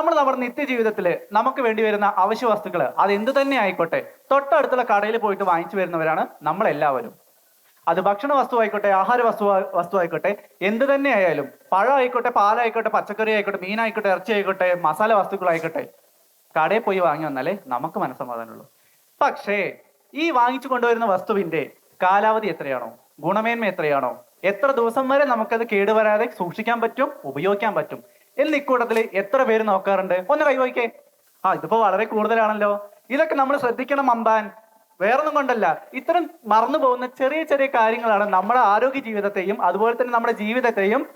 നമ്മൾ നമ്മുടെ നിത്യജീവിതത്തിൽ നമുക്ക് വേണ്ടി വരുന്ന അവശ്യ വസ്തുക്കൾ അത് എന്ത് തന്നെ ആയിക്കോട്ടെ തൊട്ടടുത്തുള്ള കടയിൽ പോയിട്ട് വാങ്ങിച്ചു വരുന്നവരാണ് നമ്മളെല്ലാവരും. അത് ഭക്ഷണ വസ്തു ആയിക്കോട്ടെ ആഹാര വസ്തു വസ്തു ആയിക്കോട്ടെ എന്ത് തന്നെ ആയാലും പഴം ആയിക്കോട്ടെ പാലായിക്കോട്ടെ പച്ചക്കറി ആയിക്കോട്ടെ മീനായിക്കോട്ടെ ഇറച്ചി ആയിക്കോട്ടെ മസാല വസ്തുക്കളായിക്കോട്ടെ കടയിൽ പോയി വാങ്ങി വന്നാലേ നമുക്ക് മനസ്സമാധാനമുള്ളൂ. പക്ഷേ ഈ വാങ്ങിച്ചു കൊണ്ടുവരുന്ന വസ്തുവിന്റെ കാലാവധി എത്രയാണോ ഗുണമേന്മ എത്രയാണോ എത്ര ദിവസം വരെ നമുക്കത് കേടുവരാതെ സൂക്ഷിക്കാൻ പറ്റും ഉപയോഗിക്കാൻ പറ്റും എന്ന് ഇക്കൂട്ടത്തിൽ എത്ര പേര് നോക്കാറുണ്ട്? ഒന്ന് കൈവയ്ക്കേ ആ ഇതിപ്പോ വളരെ കൂടുതലാണല്ലോ. ഇതൊക്കെ നമ്മൾ ശ്രദ്ധിക്കണം അമ്പാൻ. വേറൊന്നും കൊണ്ടല്ല. ഇത്തരം മറന്നു പോകുന്ന ചെറിയ ചെറിയ കാര്യങ്ങളാണ് നമ്മുടെ ആരോഗ്യ ജീവിതത്തെയും അതുപോലെ തന്നെ നമ്മുടെ ജീവിതത്തെയും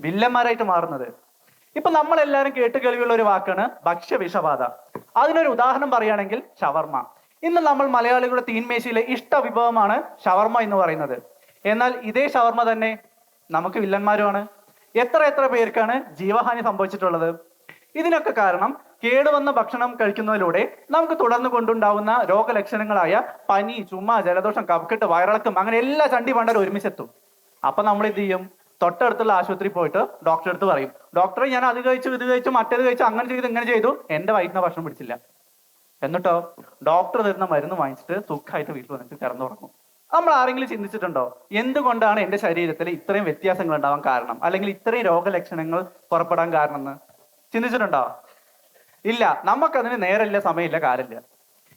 വില്ലന്മാരായിട്ട് മാറുന്നത്. ഇപ്പൊ നമ്മൾ എല്ലാവരും കേട്ട് കേൾവിയുള്ള ഒരു വാക്കാണ് ഭക്ഷ്യ വിഷബാധ അതിനൊരു ഉദാഹരണം പറയുകയാണെങ്കിൽ ഷവർമ. ഇന്ന് നമ്മൾ മലയാളികളുടെ തീൻമേശയിലെ ഇഷ്ട വിഭവമാണ് ഷവർമ്മ എന്ന് പറയുന്നത്. എന്നാൽ ഇതേ ഷവർമ തന്നെ നമുക്ക് വില്ലന്മാരുമാണ്. എത്ര എത്ര പേർക്കാണ് ജീവഹാനി സംഭവിച്ചിട്ടുള്ളത്? ഇതിനൊക്കെ കാരണം കേടുവന്ന ഭക്ഷണം കഴിക്കുന്നതിലൂടെ നമുക്ക് തുടർന്ന് കൊണ്ടുണ്ടാവുന്ന രോഗലക്ഷണങ്ങളായ പനി ചുമ ജലദോഷം കഫക്കെട്ട് വയറിളക്കം അങ്ങനെ എല്ലാ ചണ്ടി പണ്ടരും ഒരുമിച്ചെത്തും. അപ്പൊ നമ്മൾ എന്ത് ചെയ്യും? തൊട്ടടുത്തുള്ള ആശുപത്രി പോയിട്ട് ഡോക്ടറെ അടുത്ത് പറയും ഡോക്ടറെ ഞാൻ അത് കഴിച്ചു ഇത് കഴിച്ചു മറ്റേത് കഴിച്ചു അങ്ങനെ ചെയ്തു ഇങ്ങനെ ചെയ്തു. എന്റെ വയറ്റിന് ഭക്ഷണം പിടിച്ചില്ല. എന്നിട്ടോ ഡോക്ടർ തരുന്ന മരുന്ന് വാങ്ങിച്ചിട്ട് സുഖമായിട്ട് വീട്ടിൽ വന്നിട്ട് കിടന്നുറങ്ങും. നമ്മൾ ആരെങ്കിലും ചിന്തിച്ചിട്ടുണ്ടോ? എന്തുകൊണ്ടാണ് എന്റെ ശരീരത്തിൽ ഇത്രയും വ്യത്യാസങ്ങൾ ഉണ്ടാവാൻ കാരണം? അല്ലെങ്കിൽ ഇത്രയും രോഗലക്ഷണങ്ങൾ പുറപ്പെടാൻ കാരണം എന്ന് ചിന്തിച്ചിട്ടുണ്ടോ? ഇല്ല. നമുക്കതിന് നേരമില്ല സമയമില്ല കാലില്ല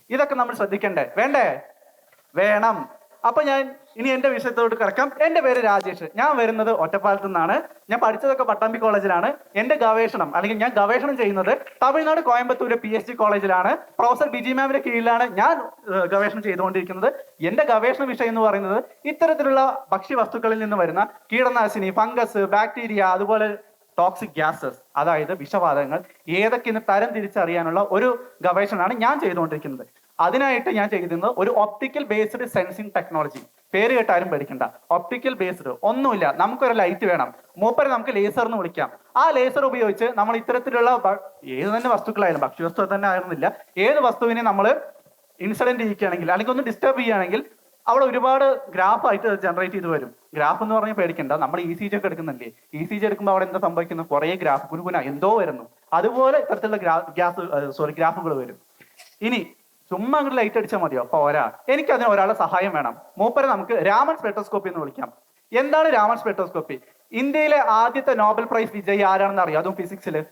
ഇതൊക്കെ നമ്മൾ ശ്രദ്ധിക്കണ്ടേ? വേണ്ടേ? വേണം. അപ്പൊ ഞാൻ ഇനി എന്റെ വിഷയത്തോട് കിടക്കാം. എന്റെ പേര് രാജേഷ്. ഞാൻ വരുന്നത് ഒറ്റപ്പാലത്തു നിന്നാണ്. ഞാൻ പഠിച്ചതൊക്കെ പട്ടാമ്പി കോളേജിലാണ്. എന്റെ ഗവേഷണം അല്ലെങ്കിൽ ഞാൻ ഗവേഷണം ചെയ്യുന്നത് Tamil Nadu Coimbatore P H D കോളേജിലാണ്. പ്രൊഫസർ ബിജി മാമിന്റെ കീഴിലാണ് ഞാൻ ഗവേഷണം ചെയ്തുകൊണ്ടിരിക്കുന്നത്. എന്റെ ഗവേഷണ വിഷയം എന്ന് പറയുന്നത് ഇത്തരത്തിലുള്ള ഭക്ഷ്യവസ്തുക്കളിൽ നിന്ന് വരുന്ന കീടനാശിനി ഫംഗസ് ബാക്ടീരിയ അതുപോലെ ടോക്സിക് ഗ്യാസസ് അതായത് വിഷവാതകങ്ങൾ ഏതൊക്കെ തരം തിരിച്ചറിയാനുള്ള ഒരു ഗവേഷണമാണ് ഞാൻ ചെയ്തുകൊണ്ടിരിക്കുന്നത്. അതിനായിട്ട് ഞാൻ ചെയ്തിരുന്നത് ഒരു ഒപ്റ്റിക്കൽ ബേസ്ഡ് സെൻസിങ് ടെക്നോളജി. പേര് കേട്ടാരും പേടിക്കണ്ട. ഒപ്റ്റിക്കൽ ബേസ്ഡ് ഒന്നുമില്ല. നമുക്കൊരു ലൈറ്റ് വേണം. മൂപ്പരെ നമുക്ക് ലേസർ എന്ന് വിളിക്കാം. ആ ലേസർ ഉപയോഗിച്ച് നമ്മൾ ഇത്തരത്തിലുള്ള ഏത് തന്നെ വസ്തുക്കളായാലും ഭക്ഷ്യവസ്തു തന്നെ ആയിരുന്നില്ല. ഏത് വസ്തുവിനെ നമ്മൾ ഇൻസിഡന്റ് ചെയ്യിക്കുകയാണെങ്കിൽ അല്ലെങ്കിൽ ഒന്ന് ഡിസ്റ്റർബ് ചെയ്യുകയാണെങ്കിൽ അവിടെ ഒരുപാട് ഗ്രാഫ് ആയിട്ട് ജനറേറ്റ് ചെയ്ത് വരും. ഗ്രാഫ് എന്ന് പറഞ്ഞാൽ പേടിക്കണ്ട. നമ്മൾ ഇ സി ജി ഒക്കെ എടുക്കുന്നില്ലേ? ഇ സി ജി എടുക്കുമ്പോൾ അവിടെ എന്താ സംഭവിക്കുന്നത് കുറെ ഗ്രാഫ് കുനുകുന എന്തോ വരുന്നു. അതുപോലെ ഇത്തരത്തിലുള്ള ഗ്രാ ഗ്യാസ് സോറി ഗ്രാഫുകൾ വരും. ഇനി ചുമ്മാ അങ്ങോട്ട് ലൈറ്റ് അടിച്ചാൽ മതിയോ? പോരാ. എനിക്ക് അതിന് ഒരാളെ സഹായം വേണം. മൂപ്പരെ നമുക്ക് രാമൻ സ്പെക്ട്രോസ്കോപ്പി എന്ന് വിളിക്കാം. എന്താണ് രാമൻ സ്പെക്ട്രോസ്കോപ്പി ഇന്ത്യയിലെ ആദ്യത്തെ നോബൽ പ്രൈസ് വിജയി ആരാണെന്ന് അറിയാം? അതും ഫിസിക്സിൽ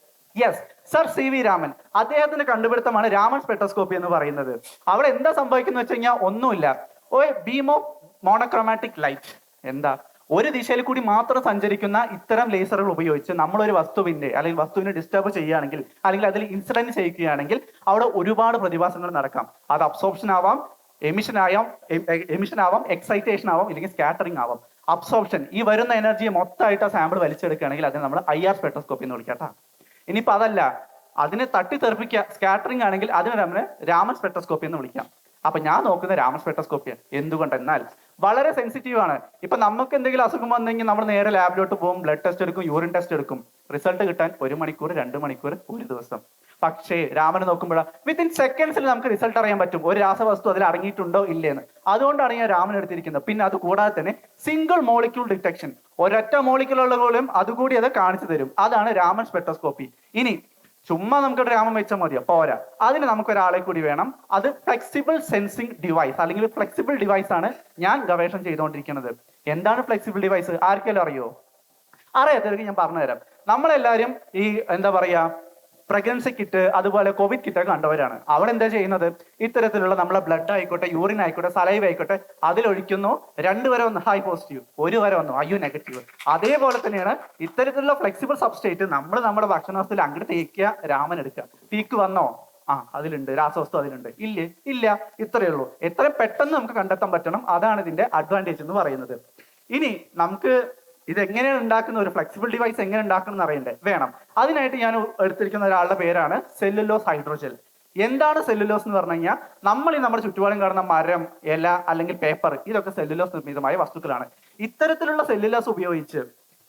yes sir C V Raman. അദ്ദേഹത്തിന്റെ കണ്ടുപിടുത്തമാണ് രാമൻ സ്പെക്ട്രോസ്കോപ്പി എന്ന് പറയുന്നത്. അവിടെ എന്താ സംഭവിക്കുന്നത് വെച്ച് കഴിഞ്ഞാൽ ഒന്നുമില്ല. ഓ ബീം ഓഫ് മോണോക്രോമാറ്റിക് ലൈറ്റ് എന്താ? ഒരു ദിശയിൽ കൂടി മാത്രം സഞ്ചരിക്കുന്ന ഇത്തരം ലേസറുകൾ ഉപയോഗിച്ച് നമ്മൾ ഒരു വസ്തുവിന്റെ അല്ലെങ്കിൽ വസ്തുവിനെ ഡിസ്റ്റർബ് ചെയ്യുകയാണെങ്കിൽ അല്ലെങ്കിൽ അതിൽ ഇൻസിഡന്റ് ചെയ്യുകയാണെങ്കിൽ അവിടെ ഒരുപാട് പ്രതിഭാസങ്ങൾ നടക്കാം. അത് അബ്സോർപ്ഷൻ ആവാം എമിഷൻ ആയാം എമിഷൻ ആവാം എക്സൈറ്റേഷൻ ആവാം ഇല്ലെങ്കിൽ സ്കാറ്ററിംഗ് ആവാം. അബ്സോർപ്ഷൻ ഈ വരുന്ന എനർജിയെ മൊത്തമായിട്ട് ആ സാമ്പിൾ വലിച്ചെടുക്കുകയാണെങ്കിൽ അതിന് നമ്മൾ ഐ ആർ സ്പെക്ട്രോസ്കോപ്പി എന്ന് വിളിക്കാം കേട്ടോ. ഇനിയിപ്പോൾ അതല്ല അതിനെ തട്ടി തട്ടിത്തെറിപ്പിക്കുക സ്കാറ്ററിംഗ് ആണെങ്കിൽ അതിനെ നമ്മൾ രാമൻ സ്പെക്ട്രോസ്കോപ്പി എന്ന് വിളിക്കാം. അപ്പൊ ഞാൻ നോക്കുന്ന രാമൻ സ്പെക്ട്രോസ്കോപ്പിയാണ് എന്തുകൊണ്ടെന്നാൽ വളരെ സെൻസിറ്റീവ് ആണ്. ഇപ്പൊ നമുക്ക് എന്തെങ്കിലും അസുഖം വന്നെങ്കിൽ നമ്മൾ നേരെ ലാബിലോട്ട് പോകും ബ്ലഡ് ടെസ്റ്റ് എടുക്കും യൂറിൻ ടെസ്റ്റ് എടുക്കും. റിസൾട്ട് കിട്ടാൻ ഒരു മണിക്കൂർ രണ്ട് മണിക്കൂർ ഒരു ദിവസം. പക്ഷേ രാമനെ നോക്കുമ്പോൾ വിത്തിൻ സെക്കൻഡ്സിൽ നമുക്ക് റിസൾട്ട് അറിയാൻ പറ്റും. ഒരു രാസവസ്തു അതിൽ അടങ്ങിയിട്ടുണ്ടോ ഇല്ലേന്ന് അതുകൊണ്ടാണ് ഞാൻ രാമൻ എടുത്തിരിക്കുന്നത്. പിന്നെ അത് കൂടാതെ തന്നെ സിംഗിൾ മോളിക്യൂൾ ഡിറ്റക്ഷൻ ഒരൊറ്റ മോളിക്യൂളുള്ള പോലും അതുകൂടി അത് കാണിച്ചു തരും. അതാണ് രാമൻ സ്പെക്ട്രോസ്കോപ്പി ഇനി ചുമ്മാ നമുക്ക് ഡ്രാമം വെച്ചാൽ മതിയോ പോരാ. അതിന് നമുക്ക് ഒരാളെ കൂടി വേണം. അത് ഫ്ലെക്സിബിൾ സെൻസിങ് ഡിവൈസ് അല്ലെങ്കിൽ ഫ്ലെക്സിബിൾ ഡിവൈസ് ആണ് ഞാൻ ഗവേഷണം ചെയ്തുകൊണ്ടിരിക്കുന്നത്. എന്താണ് ഫ്ലെക്സിബിൾ ഡിവൈസ് ആർക്കെങ്കിലും അറിയോ? അറിയാത്തവർക്ക് ഞാൻ പറഞ്ഞുതരാം. നമ്മളെല്ലാവരും ഈ എന്താ പറയാ പ്രഗ്നൻസി കിറ്റ് അതുപോലെ കോവിഡ് കിറ്റ് ഒക്കെ കണ്ടവരാണ്. അവരെന്താ ചെയ്യുന്നത്? ഇത്തരത്തിലുള്ള നമ്മളെ ബ്ലഡ് ആയിക്കോട്ടെ യൂറിൻ ആയിക്കോട്ടെ സലൈവ് ആയിക്കോട്ടെ അതിലൊഴിക്കുന്നു. രണ്ട് വരെ ഒന്ന് ഹൈ പോസിറ്റീവ് ഒരു വരെ ഒന്ന് അയ്യോ നെഗറ്റീവ് അതേപോലെ തന്നെയാണ് ഇത്തരത്തിലുള്ള ഫ്ലെക്സിബിൾ സബ്സ്റ്റേറ്റ് നമ്മൾ നമ്മുടെ ഭക്ഷണത്തിൽ അങ്ങോട്ട് തേക്കുക രാമൻ എടുക്കുക. പീക്ക് വന്നോ? ആ അതിലുണ്ട്. രാസവസ്തു അതിലുണ്ട്. ഇല്ലേ? ഇല്ല. ഇത്രയേ ഉള്ളൂ. എത്രയും പെട്ടെന്ന് നമുക്ക് കണ്ടെത്താൻ പറ്റണം. അതാണ് ഇതിന്റെ അഡ്വാന്റേജ് എന്ന് പറയുന്നത്. ഇനി നമുക്ക് ഇത് എങ്ങനെയാണ് ഉണ്ടാക്കുന്ന ഒരു ഫ്ലെക്സിബിൾ ഡിവൈസ് എങ്ങനെ ഉണ്ടാക്കണം എന്ന് അറിയണ്ടേ? വേണം. അതിനായിട്ട് ഞാൻ എടുത്തിരിക്കുന്ന ഒരാളുടെ പേരാണ് സെല്ലുലോസ് ഹൈഡ്രോജൽ എന്താണ് സെല്ലുലോസ് എന്ന് പറഞ്ഞു കഴിഞ്ഞാൽ നമ്മൾ ഈ നമ്മുടെ ചുറ്റുപാടും കാണുന്ന മരം ഇല അല്ലെങ്കിൽ പേപ്പർ ഇതൊക്കെ സെല്ലുലോസ് നിർമ്മിതമായ വസ്തുക്കളാണ്. ഇത്തരത്തിലുള്ള സെല്ലുലോസ് ഉപയോഗിച്ച്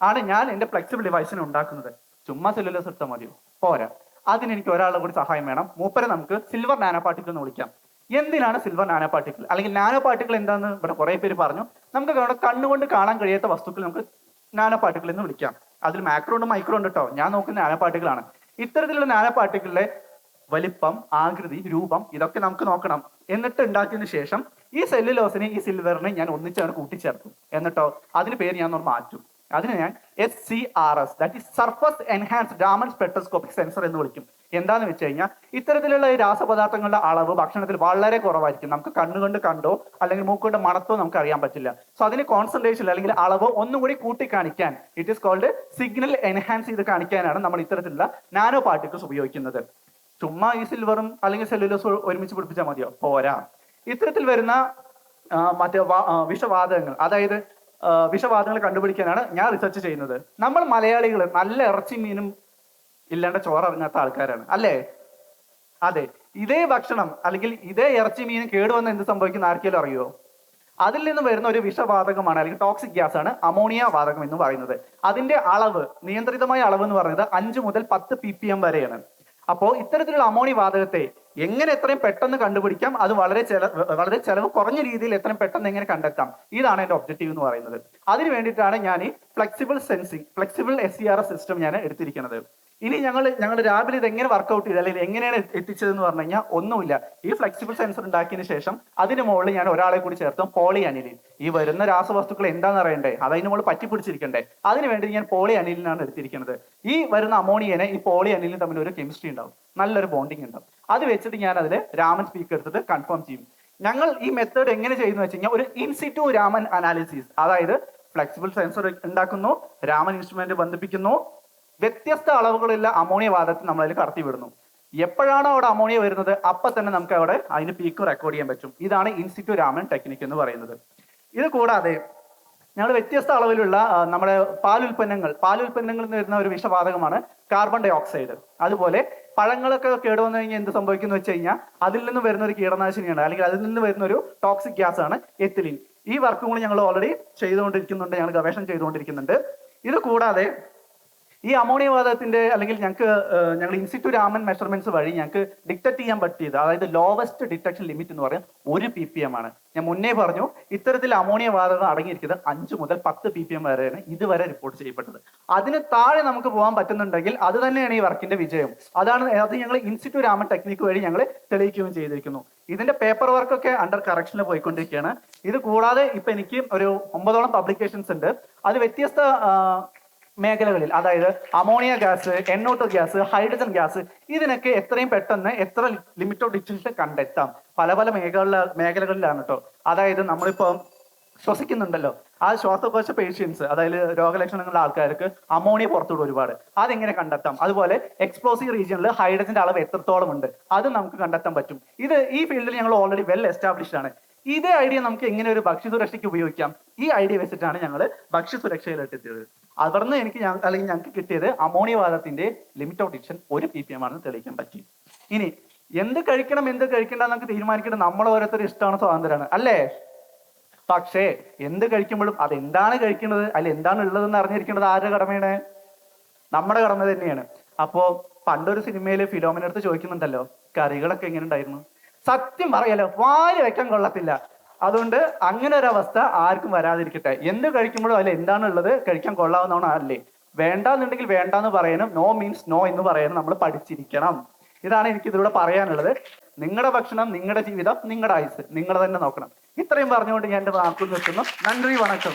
ആണ് ഞാൻ എന്റെ ഫ്ലെക്സിബിൾ ഡിവൈസിനെ ഉണ്ടാക്കുന്നത്. ചുമ്മാ സെല്ലുലോസ് എടുത്താൽ മതിയോ? പോരാ. അതിന് എനിക്ക് ഒരാളുടെ കൂടി സഹായം വേണം. മൂപ്പരെ നമുക്ക് സിൽവർ നാനോ പാർട്ടിക്കിൾ എന്ന് വിളിക്കാം. എന്തിനാണ് സിൽവർ നാനോ പാർട്ടിക്കിൾ അല്ലെങ്കിൽ നാനോ പാർട്ടിക്കിൾ എന്താണെന്ന് ഇവിടെ കുറെ പേര് പറഞ്ഞു. നമുക്ക് കണ്ണുകൊണ്ട് കാണാൻ കഴിയാത്ത വസ്തുക്കൾ നമുക്ക് നാനോ പാർട്ടിക്കിൾ എന്ന് വിളിക്കാം. അതിൽ മാക്രോ ഉണ്ട് മൈക്രോ ഉണ്ട് കേട്ടോ ഞാൻ നോക്കുന്ന നാനോ പാർട്ടിക്കിളാണ് ഇത്തരത്തിലുള്ള നാനോ പാർട്ടിക്കിളിലെ വലിപ്പം ആകൃതി രൂപം ഇതൊക്കെ നമുക്ക് നോക്കണം. എന്നിട്ട് ഉണ്ടാക്കിയതിനു ശേഷം ഈ സെല്ലുലോസിനെ ഈ സിൽവറിനെ ഞാൻ ഒന്നിച്ചങ്ങനെ കൂട്ടിച്ചേർക്കും എന്നിട്ടോ അതിന് പേര് ഞാൻ ഒന്ന് മാറ്റും. അതിന് ഞാൻ S C R S that is surface enhanced Raman spectroscopic sensor എന്ന് വിളിക്കും. എന്താന്ന് വെച്ച് കഴിഞ്ഞാൽ ഇത്തരത്തിലുള്ള രാസപദാർത്ഥങ്ങളുടെ അളവ് ഭക്ഷണത്തിൽ വളരെ കുറവായിരിക്കും. നമുക്ക് കണ്ണുകൊണ്ട് കണ്ടോ അല്ലെങ്കിൽ മൂക്കൊണ്ട് മണത്തോ നമുക്ക് അറിയാൻ പറ്റില്ല. സോ അതിന് കോൺസെൻട്രേഷൻ അല്ലെങ്കിൽ അളവ് ഒന്നും കൂടി കൂട്ടി കാണിക്കാൻ it is called signal enhance ചെയ്ത് കാണിക്കാനാണ് നമ്മൾ ഇത്തരത്തിലുള്ള നാനോ പാർട്ടിക്കിൾസ് ഉപയോഗിക്കുന്നത്. ചുമ്മാ ഈ സിൽവറും അല്ലെങ്കിൽ സെല്ലുലോസ് ഒരുമിച്ച് പിടിപ്പിച്ചാൽ മതിയോ? പോരാ. ഇത്തരത്തിൽ വരുന്ന മറ്റേ വിഷവാതകങ്ങൾ അതായത് ആ, വിഷവാതകങ്ങൾ കണ്ടുപിടിക്കാനാണ് ഞാൻ റിസർച്ച് ചെയ്യുന്നത്. നമ്മൾ മലയാളികൾ നല്ല ഇറച്ചി മീനും ഇല്ലാണ്ട് ചോറ് ഇറങ്ങാത്ത ആൾക്കാരാണ്. അല്ലേ? അതെ. ഇതേ ഭക്ഷണം അല്ലെങ്കിൽ ഇതേ ഇറച്ചി മീനും കേടുവന്ന് എന്ത് സംഭവിക്കുന്ന ആർക്കെങ്കിലും അറിയോ? അതിൽ നിന്ന് വരുന്ന ഒരു വിഷവാതകമാണ് അല്ലെങ്കിൽ ടോക്സിക് ഗ്യാസ് ആണ് അമോണിയ വാതകം എന്ന് പറയുന്നത്. അതിന്റെ അളവ് നിയന്ത്രിതമായ അളവ് എന്ന് പറയുന്നത് അഞ്ച് മുതൽ പത്ത് പി പി എം വരെയാണ്. അപ്പോൾ ഇത്തരത്തിലുള്ള അമോണിയ വാതകത്തെ എങ്ങനെ എത്രയും പെട്ടെന്ന് കണ്ടുപിടിക്കാം? അത് വളരെ ചെല വളരെ ചെലവ് കുറഞ്ഞ രീതിയിൽ എത്രയും പെട്ടെന്ന് എങ്ങനെ കണ്ടെത്താം? ഇതാണ് എന്റെ ഒബ്ജക്റ്റീവ് എന്ന് പറയുന്നത്. അതിന് വേണ്ടിയിട്ടാണ് ഞാൻ ഈ flexible sensing flexible S C R S system ഞാൻ എടുത്തിരിക്കുന്നത്. ഇനി ഞങ്ങൾ ഞങ്ങൾ രാവിലെ ഇത് എങ്ങനെ വർക്കൗട്ട് ചെയ്ത് അല്ലെങ്കിൽ എങ്ങനെയാണ് എത്തിച്ചതെന്ന് പറഞ്ഞു കഴിഞ്ഞാൽ ഒന്നുമില്ല. ഈ ഫ്ലെക്സിബിൾ സെൻസർ ഉണ്ടാക്കിയതിന് ശേഷം അതിന് മുകളിൽ ഞാൻ ഒരാളെ കൂടി ചേർത്തും പോളി അനിലിൻ ഈ വരുന്ന രാസവസ്തുക്കൾ എന്താണെന്ന് അറിയണ്ടേ? അത് അതിന് മുകളിൽ പറ്റിപ്പിടിച്ചിരിക്കണ്ടേ? അതിന് വേണ്ടി ഞാൻ പോളി അനിലിനാണ് എടുത്തിരിക്കുന്നത്. ഈ വരുന്ന അമോണിയനെ ഈ പോളി അനിലിന് തമ്മിൽ ഒരു കെമിസ്ട്രി ഉണ്ടാവും. നല്ലൊരു ബോണ്ടിങ് ഉണ്ടാവും. അത് വെച്ചിട്ട് ഞാൻ അതിൽ രാമൻ സ്പീക്ക് എടുത്തിട്ട് കൺഫേം ചെയ്യും. ഞങ്ങൾ ഈ മെത്തേഡ് എങ്ങനെ ചെയ്യുന്നു വെച്ച് കഴിഞ്ഞാൽ ഒരു ഇൻസിറ്റു രാമൻ അനാലിസിസ് അതായത് ഫ്ലെക്സിബിൾ സെൻസർ ഉണ്ടാക്കുന്നു രാമൻ ഇൻസ്ട്രുമെന്റ് ബന്ധിപ്പിക്കുന്നു വ്യത്യസ്ത അളവുകളുള്ള അമോണിയ വാദത്തിൽ നമ്മൾ അതിൽ കടത്തി വിടുന്നു. എപ്പോഴാണോ അവിടെ അമോണിയ വരുന്നത് അപ്പൊ തന്നെ നമുക്ക് അവിടെ അതിന് പീക്ക് റെക്കോർഡ് ചെയ്യാൻ പറ്റും. ഇതാണ് ഇൻസിറ്റു രാമൻ ടെക്നിക് എന്ന് പറയുന്നത്. ഇത് കൂടാതെ ഞങ്ങൾ വ്യത്യസ്ത അളവിലുള്ള നമ്മുടെ പാലുൽപ്പന്നങ്ങൾ പാലുൽപ്പന്നങ്ങളിൽ നിന്ന് വരുന്ന ഒരു വിഷവാതകമാണ് കാർബൺ ഡൈ ഓക്സൈഡ് അതുപോലെ പഴങ്ങളൊക്കെ കേടുവന്നു കഴിഞ്ഞാൽ എന്ത് സംഭവിക്കുന്നു വെച്ച് കഴിഞ്ഞാൽ അതിൽ നിന്ന് വരുന്ന ഒരു കീടനാശിനിയാണ് അല്ലെങ്കിൽ അതിൽ നിന്ന് വരുന്ന ഒരു ടോക്സിക് ഗ്യാസ് ആണ് എത്തിലിൻ ഈ വർക്കും കൂടി ഞങ്ങൾ ഓൾറെഡി ചെയ്തുകൊണ്ടിരിക്കുന്നുണ്ട് ഞങ്ങൾ ഗവേഷണം ചെയ്തുകൊണ്ടിരിക്കുന്നുണ്ട്. ഇത് കൂടാതെ ഈ അമോണിയ വാതകത്തിന്റെ അല്ലെങ്കിൽ ഞങ്ങൾക്ക് ഞങ്ങൾ ഇൻസിറ്റു രാമൻ മെഷർമെന്റ്സ് വഴി ഞങ്ങൾക്ക് ഡിറ്റക്ട് ചെയ്യാൻ പറ്റിയത് അതായത് ലോവസ്റ്റ് ഡിറ്റക്ഷൻ ലിമിറ്റ് എന്ന് പറയുന്നത് ഒരു പി പി എം ആണ്. ഞാൻ മുന്നേ പറഞ്ഞു ഇത്തരത്തിൽ അമോണിയ വാതകം അടങ്ങിയിരിക്കുന്നത് അഞ്ച് മുതൽ പത്ത് പി പി എം വരെയാണ് ഇതുവരെ റിപ്പോർട്ട് ചെയ്യപ്പെട്ടത്. അതിന് താഴെ നമുക്ക് പോകാൻ പറ്റുന്നുണ്ടെങ്കിൽ അത് തന്നെയാണ് ഈ വർക്കിന്റെ വിജയം. അതാണ് അത് ഞങ്ങൾ ഇൻസ്റ്റിറ്റ്യൂട്ട് രാമൻ ടെക്നിക്ക് വഴി ഞങ്ങൾ തെളിയിക്കുകയും ചെയ്തിരിക്കുന്നു. ഇതിന്റെ പേപ്പർ വർക്കൊക്കെ അണ്ടർ കറക്ഷനിൽ പോയിക്കൊണ്ടിരിക്കുകയാണ്. ഇത് കൂടാതെ ഇപ്പൊ എനിക്ക് ഒരു ഒമ്പതോളം പബ്ലിക്കേഷൻസ് ഉണ്ട്. അത് വ്യത്യസ്ത മേഖലകളിൽ അതായത് അമോണിയ ഗ്യാസ് എണ്ണോട്ടോ ഗ്യാസ് ഹൈഡ്രജൻ ഗ്യാസ് ഇതിനൊക്കെ എത്രയും പെട്ടെന്ന് എത്ര ലിമിറ്റ് ഓഫ് ഡിസ്റ്റൻസ് കണ്ടെത്താം? പല പല മേഖല മേഖലകളിലാണ് കേട്ടോ അതായത് നമ്മളിപ്പോ ശ്വസിക്കുന്നുണ്ടല്ലോ. ആ ശ്വാസകോശ പേഷ്യൻസ് അതായത് രോഗലക്ഷണങ്ങളുള്ള ആൾക്കാർക്ക് അമോണിയ പുറത്തുവിടും ഒരുപാട്. അതെങ്ങനെ കണ്ടെത്താം? അതുപോലെ എക്സ്പ്ലോസീവ് റീജിയനിൽ ഹൈഡ്രജന്റെ അളവ് എത്രത്തോളം ഉണ്ട്? അത് നമുക്ക് കണ്ടെത്താൻ പറ്റും. ഇത് ഈ ഫീൽഡിൽ ഞങ്ങൾ ഓൾറെഡി വെൽ എസ്റ്റാബ്ലിഷ്ഡ് ആണ്. ഇതേ ഐഡിയ നമുക്ക് എങ്ങനെ ഒരു ഭക്ഷ്യസുരക്ഷയ്ക്ക് ഉപയോഗിക്കാം? ഈ ഐഡിയ വെച്ചിട്ടാണ് ഞങ്ങൾ ഭക്ഷ്യസുരക്ഷയിലോട്ട് എത്തിയത്. അവിടുന്ന് എനിക്ക് അല്ലെങ്കിൽ ഞങ്ങൾക്ക് കിട്ടിയത് അമോണിയ വാദത്തിന്റെ ലിമിറ്റ് ഓഫ് ഡിക്ഷൻ ഒരു പി പി എം ആണെന്ന് തെളിയിക്കാൻ പറ്റി. ഇനി എന്ത് കഴിക്കണം എന്ത് കഴിക്കണ്ട നമുക്ക് തീരുമാനിക്കേണ്ടത് നമ്മൾ ഓരോരുത്തർ ഇഷ്ടമാണ് സ്വാതന്ത്ര്യമാണ്. അല്ലേ? പക്ഷേ എന്ത് കഴിക്കുമ്പോഴും അത് എന്താണ് കഴിക്കുന്നത് അല്ല എന്താണ് ഉള്ളതെന്ന് അറിഞ്ഞിരിക്കേണ്ടത് ആരുടെ കടമയാണ്? നമ്മുടെ കടമ തന്നെയാണ്. അപ്പോ പണ്ടൊരു സിനിമയിൽ ഫിലോമിനടുത്ത് ചോദിക്കുന്നുണ്ടല്ലോ കറികളൊക്കെ എങ്ങനെ ഉണ്ടായിരുന്നു? സത്യം പറയല്ലോ വാരി വെക്കാൻ കൊള്ളത്തില്ല. അതുകൊണ്ട് അങ്ങനെ ഒരു അവസ്ഥ ആർക്കും വരാതിരിക്കട്ടെ. എന്ത് കഴിക്കുമ്പോഴും അതിൽ എന്താണുള്ളത് കഴിക്കാൻ കൊള്ളാവുന്നതാണ് അല്ലേ വേണ്ടാന്നുണ്ടെങ്കിൽ വേണ്ടാന്ന് പറയാനും നോ മീൻസ് നോ എന്ന് പറയാനും നമ്മൾ പഠിച്ചിരിക്കണം. ഇതാണ് എനിക്ക് ഇതിലൂടെ പറയാനുള്ളത്. നിങ്ങളുടെ ഭക്ഷണം നിങ്ങളുടെ ജീവിതം നിങ്ങളുടെ ആയുസ് നിങ്ങൾ തന്നെ നോക്കണം. ഇത്രയും പറഞ്ഞുകൊണ്ട് ഞാൻ എന്റെ വാക്കുകൾ നിർത്തുന്നു. നന്ദി വണക്കം.